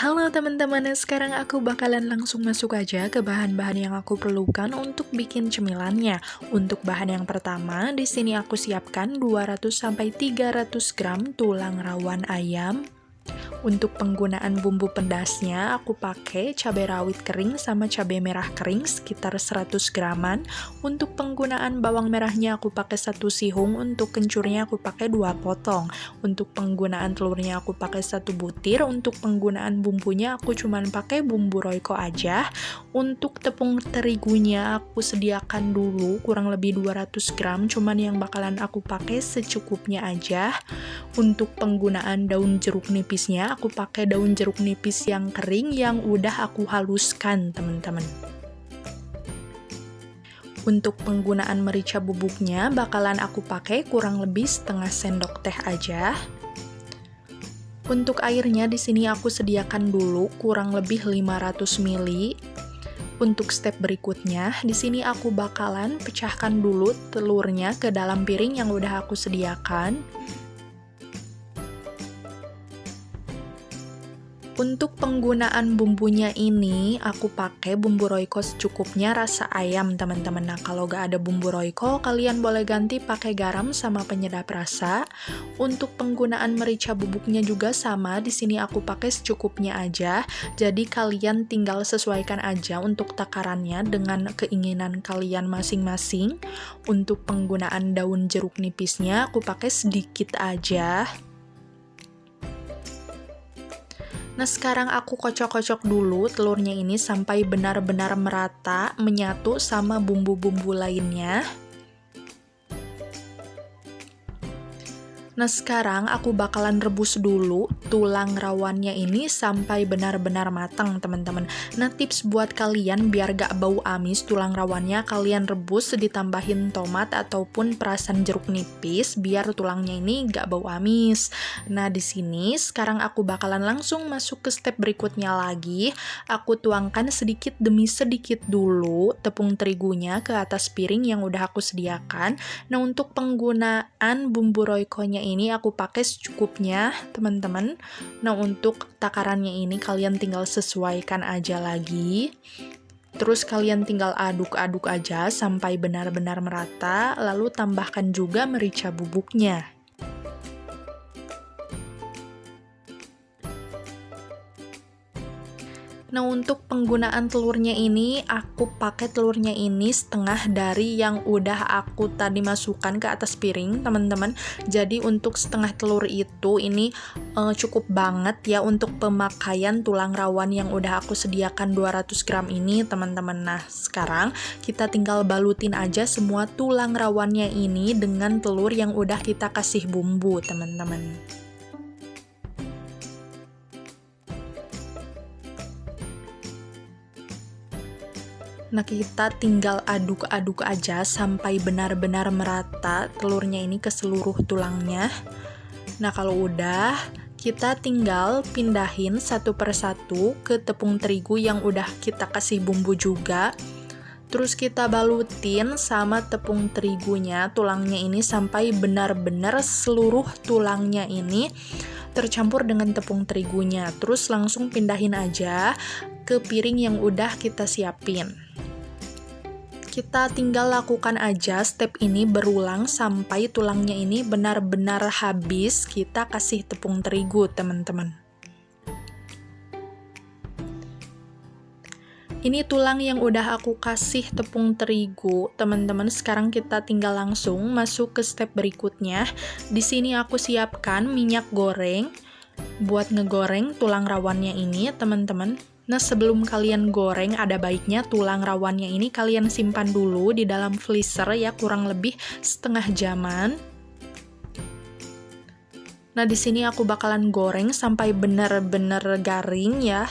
Halo teman-teman, sekarang aku bakalan langsung masuk aja ke bahan-bahan yang aku perlukan untuk bikin cemilannya. Untuk bahan yang pertama, di sini aku siapkan 200 300 gram tulang rawan ayam, untuk penggunaan bumbu pedasnya, aku pakai cabai rawit kering sama cabai merah kering sekitar 100 graman. Untuk penggunaan bawang merahnya, aku pakai satu sihung. Untuk kencurnya, aku pakai dua potong. Untuk penggunaan telurnya, aku pakai satu butir. Untuk penggunaan bumbunya, aku cuman pakai bumbu royco aja. Untuk tepung terigunya, aku sediakan dulu kurang lebih 200 gram. Cuman yang bakalan aku pakai secukupnya aja. Untuk penggunaan daun jeruk nipisnya, aku pakai daun jeruk nipis yang kering yang udah aku haluskan, teman-teman. Untuk penggunaan merica bubuknya, bakalan aku pakai kurang lebih setengah sendok teh aja. Untuk airnya di sini aku sediakan dulu kurang lebih 500 ml. Untuk step berikutnya, di sini aku bakalan pecahkan dulu telurnya ke dalam piring yang udah aku sediakan. Untuk penggunaan bumbunya ini, aku pakai bumbu royco secukupnya rasa ayam, teman-teman. Nah, kalau gak ada bumbu royco, kalian boleh ganti pakai garam sama penyedap rasa. Untuk penggunaan merica bubuknya juga sama, di sini aku pakai secukupnya aja. Jadi kalian tinggal sesuaikan aja untuk takarannya dengan keinginan kalian masing-masing. Untuk penggunaan daun jeruk nipisnya, aku pakai sedikit aja. Nah, sekarang aku kocok-kocok dulu telurnya ini sampai benar-benar merata, menyatu sama bumbu-bumbu lainnya. Nah sekarang aku bakalan rebus dulu tulang rawannya ini sampai benar-benar matang teman-teman. Nah tips buat kalian biar gak bau amis tulang rawannya kalian rebus ditambahin tomat ataupun perasan jeruk nipis biar tulangnya ini gak bau amis. Nah di sini sekarang aku bakalan langsung masuk ke step berikutnya lagi. Aku tuangkan sedikit demi sedikit dulu tepung terigunya ke atas piring yang udah aku sediakan. Nah untuk penggunaan bumbu royco-nya ini aku pakai secukupnya teman-teman nah untuk takarannya ini kalian tinggal sesuaikan aja lagi Terus kalian tinggal aduk-aduk aja sampai benar-benar merata, lalu tambahkan juga merica bubuknya. Nah, untuk penggunaan telurnya ini, aku pakai telurnya ini setengah dari yang udah aku tadi masukkan ke atas piring, teman-teman. Jadi, untuk setengah telur itu, ini uh, cukup banget ya untuk pemakaian tulang rawan yang udah aku sediakan 200 gram ini, teman-teman. Nah, sekarang kita tinggal balutin aja semua tulang rawannya ini dengan telur yang udah kita kasih bumbu, teman-teman. Nah, kita tinggal aduk-aduk aja sampai benar-benar merata telurnya ini ke seluruh tulangnya. Nah, kalau udah, kita tinggal pindahin satu persatu ke tepung terigu yang udah kita kasih bumbu juga. Terus kita balutin sama tepung terigunya, tulangnya ini sampai benar-benar seluruh tulangnya ini tercampur dengan tepung terigunya. Terus langsung pindahin aja ke piring yang udah kita siapin. Kita tinggal lakukan aja step ini berulang sampai tulangnya ini benar-benar habis. Kita kasih tepung terigu teman-teman ini tulang yang udah aku kasih tepung terigu teman-teman sekarang kita tinggal langsung masuk ke step berikutnya di sini aku siapkan minyak goreng buat ngegoreng tulang rawannya ini teman-teman Nah, sebelum kalian goreng, ada baiknya tulang rawannya ini kalian simpan dulu di dalam freezer ya, kurang lebih setengah jaman. Nah, di sini aku bakalan goreng sampai benar-benar garing ya.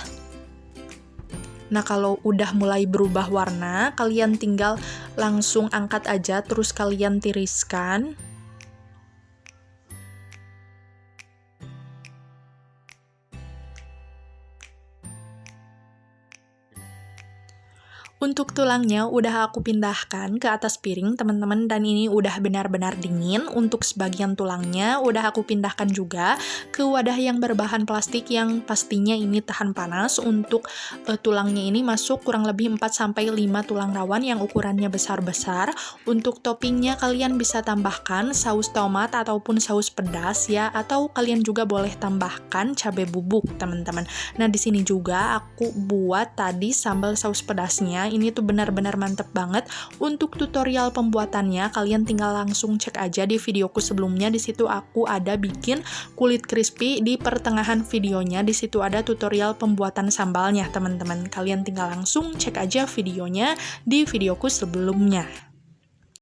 Nah, kalau udah mulai berubah warna, kalian tinggal langsung angkat aja, terus kalian tiriskan. Untuk tulangnya udah aku pindahkan ke atas piring teman-teman dan ini udah benar-benar dingin. Untuk sebagian tulangnya udah aku pindahkan juga ke wadah yang berbahan plastik yang pastinya ini tahan panas. Untuk uh, tulangnya ini masuk kurang lebih 4-5 tulang rawan yang ukurannya besar-besar. Untuk toppingnya kalian bisa tambahkan saus tomat ataupun saus pedas ya atau kalian juga boleh tambahkan cabai bubuk teman-teman. Nah di sini juga aku buat tadi sambal saus pedasnya ini tuh benar-benar mantep banget. Untuk tutorial pembuatannya, kalian tinggal langsung cek aja di videoku sebelumnya. Di situ aku ada bikin kulit crispy di pertengahan videonya. Di situ ada tutorial pembuatan sambalnya, teman-teman. Kalian tinggal langsung cek aja videonya di videoku sebelumnya.